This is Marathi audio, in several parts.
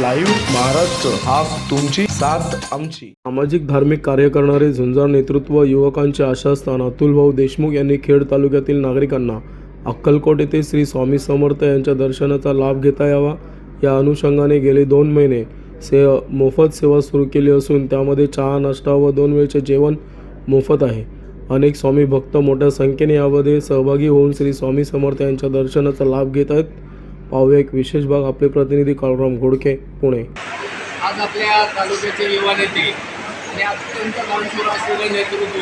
लाईव्ह महाराष्ट्र हा तुमची साथ आमची. सामाजिक धार्मिक कार्य करणारे झुंजार नेतृत्व युवकांचे आशास्थान अतुलभाऊ देशमुख यांनी खेड तालुक्यातील नागरिकांना अक्कलकोट येथे श्री स्वामी समर्थ यांच्या दर्शनाचा लाभ घेता यावा. या अनुषंगाने गेले दोन महिने से मोफत सेवा सुरू केली असून त्यामध्ये चहा नाश्ता व दोन वेळचे जेवण मोफत आहे. अनेक स्वामी भक्त मोठ्या संख्येने यामध्ये सहभागी होऊन श्री स्वामी समर्थ यांच्या दर्शनाचा लाभ घेत आहेत. पाहूया एक विशेष भाग. आपले प्रतिनिधी काळूराम घोडके पुणे. आज आपल्या तालुक्याचे युवा नेते आणि अत्यंत दानशूर असलेलं नेतृत्व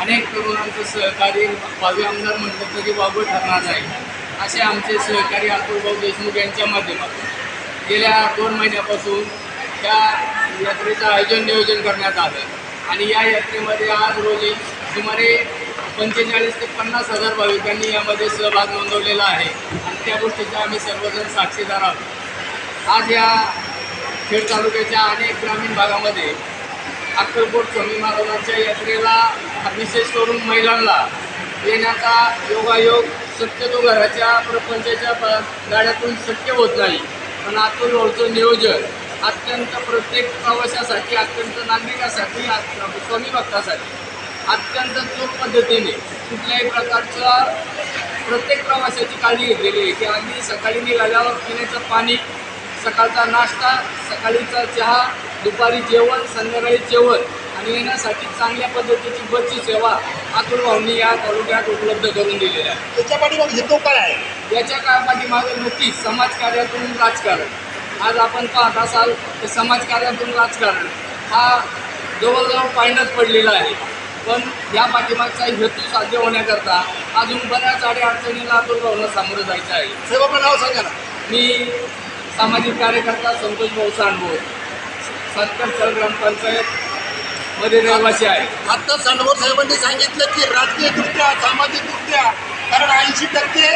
अनेक तरुणांचं सहकार्य भावी आमदार म्हटलं तरी वावं ठरणार नाही असे आमचे सहकारी अतुलभाऊ देशमुख यांच्या माध्यमातून गेल्या दोन महिन्यापासून त्या यात्रेचं आयोजन नियोजन करण्यात आलं. आणि या यात्रेमध्ये आज रोजी सुमारे पंचेचाळीस ते पन्नास हजार भाविकांनी यामध्ये सहभाग नोंदवलेला आहे. आणि त्या गोष्टीचा आम्ही सर्वजण साक्षीदार आहोत. आज या खेड तालुक्याच्या अनेक ग्रामीण भागामध्ये अक्कलकोट स्वामी महाराजांच्या यात्रेला विशेष करून महिलांना येण्याचा योगायोग शक्यतो घराच्या प्रपंचाच्या गाड्यातून शक्य होत नाही. पण अतुल नियोजन अत्यंत प्रत्येक प्रवाशासाठी अत्यंत नागरिकासाठी स्वामी भक्तासाठी अत्यंत चोख पद्धतीने कुठल्याही प्रकारचा प्रत्येक प्रवाशाची काळजी घेतलेली आहे. की अगदी सकाळी निघाल्यावर पिण्याचं पाणी सकाळचा नाश्ता सकाळीचा चहा दुपारी जेवण संध्याकाळी जेवण आणि येण्यासाठी चांगल्या पद्धतीची बसची सेवा अतुल भाऊंनी या तालुक्यात उपलब्ध करून दिलेली आहे. त्याच्या पाठीमागे हेतू काय आहे? याच्या काळापाठीमागे नक्कीच समाजकार्यातून राजकारण. आज आपण पाहत असाल तर समाजकार्यातून राजकारण हा जवळजवळ पायंडच पडलेला आहे. पण या पाठीमागचा हेतू साध्य होण्याकरता अजून बऱ्याच अडीअडचणीला अतुल भाऊंना सामोरं जायचं आहे. सेवक नाव सांगा ना. मी सामाजिक कार्यकर्ता संतोष भाऊ सांडभोर सत्तर ग्रामपंचायत मध्ये रहिवासी आहे. आता सांडवर साहेबांनी सांगितलं की राजकीयदृष्ट्या सामाजिकदृष्ट्या कारण ऐंशी टक्के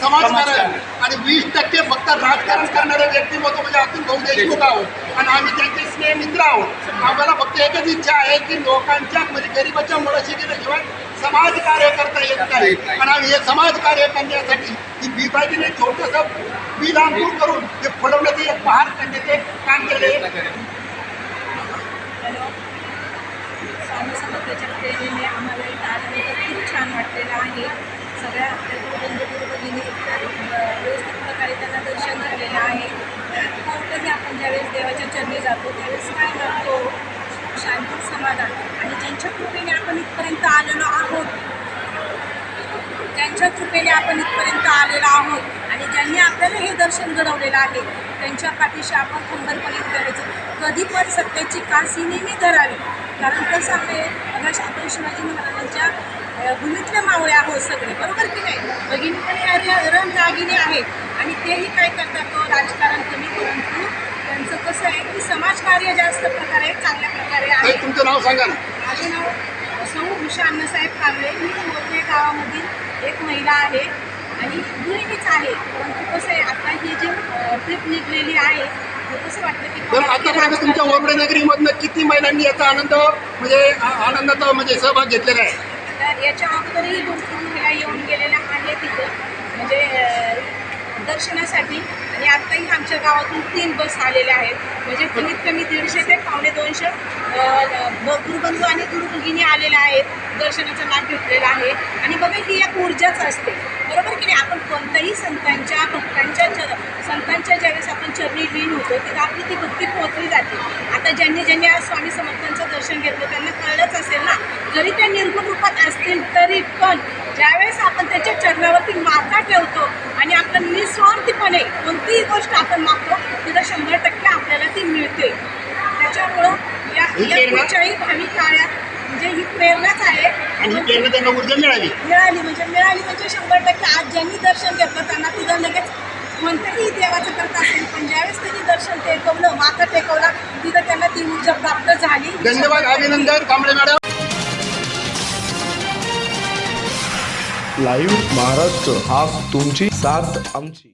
समाजकारण. आणि वीस टक्के फक्त राजकारण करणारे व्यक्तिमत्व म्हणजे अतुल भाऊ देशमुख आहोत. आणि आम्ही त्यांचे स्नेह मित्र आहोत. आम्हाला फक्त एकच इच्छा आहे की लोकांच्या म्हणजे गरिबाच्या मुळाशी गेल्याशिवाय समाज कार्य करता येत नाही. आणि आम्ही हे समाज कार्य करण्यासाठी ही बिबाजीने छोटंसं बिल अंकुर करून ते फडवण्याचं एक बहार करण्याचे काम केले हॅलो. स्वामी समर्थाच्या प्रेरणेने आम्हाला इथं आल्यानंतर खूप छान वाटलेलं आहे सगळ्या आपल्या बंधू भगिनी व्यवस्थित प्रकारे त्यांना दर्शन झालेलं आहे कोणतंही आपण ज्यावेळेस देवाच्या जातो त्यावेळेस काय करतो शांती समाधान. आणि ज्यांच्या कृपेने आपण इथपर्यंत आलेलो आहोत त्यांच्या कृपेने आपण इथपर्यंत आलेलो आहोत आणि ज्यांनी आपल्याला हे दर्शन घडवलेलं आहे त्यांच्या पाठीशी आपण खंबरपणे करायचं कधी पण सत्याची कासी नेहमी धरावी. कारण कसं आहे बघा आपण शिवाजी महाराजांच्या भूमीतल्या मावळे आहोत सगळे. बरोबर की नाही? भगिनी पण या रण आहेत. आणि तेही काय करतात? तो राजकारण कमी परंतु त्यांचं कसं आहे की समाजकार्य जास्त प्रकारे चांगल्या प्रकारे आहे. तुमचं नाव सांगा ना. माझे नाव सौ उषा अण्णासाहेब कांबळे. मी मोरणे गावामधील एक महिला आहे आणि गृहिणीच आहे. परंतु कसं आहे आता ही जी ट्रिप निघलेली आहे ते कसं वाटतं की आतापर्यंत तुमच्या वबडे नगरीमधनं किती महिलांनी याचा आनंद म्हणजे आ- आनंदाचा म्हणजे सहभाग घेतलेला आहे? तर याच्या अगोदरही भरपूर महिला येऊन गेलेल्या आहेत तिथं म्हणजे अं, दर्शनासाठी आणि आत्ताही आमच्या गावातून तीन बस आलेल्या आहेत. म्हणजे कमीत कमी दीडशे ते पावणे दोनशे गुरुबंधू आणि गुरुभगिनी आलेल्या आहेत. दर्शनाचा लाभ घेतलेला आहे. आणि बघा ही एक ऊर्जाच असते. बरोबर की नाही? आपण कोणत्याही संतांच्या भक्तांच्या चर संतांच्या ज्यावेळेस आपण चरणी लीन होतो तिथं आपली ती भक्ती पोहोचली जाते. आता ज्यांनी ज्यांनी आज स्वामी समर्थांचं दर्शन घेतलं त्यांना कळलंच असेल ना? जरी त्या निर्गुण रूपात असतील तरी पण ज्यावेळेस आपण त्याच्या चरणावरती माथा ठेवतो आणि आपण निस्वार्थीपणे कोणतीही गोष्ट आपण मागतो तिथं शंभर टक्के आपल्याला ती मिळते. त्याच्यामुळं या ही भावी काळात म्हणजे ही प्रेरणाच आहे. आणि प्रेरणा त्यांना ऊर्जा मिळाली मिळाली म्हणजे मिळाली म्हणजे शंभर टक्के आज ज्यांनी दर्शन घेतलं त्यांना तिथं लगेच कोणत्याही देवाचं करत असेल पण ज्यावेळेस त्यांनी दर्शन टेकवलं माथा टेकवला तिथं त्यांना ती ऊर्जा प्राप्त झाली. धन्यवाद अभिनंदन कांबळे मॅडम. लाईव्ह महाराष्ट्र हा तुमची साथ आमची.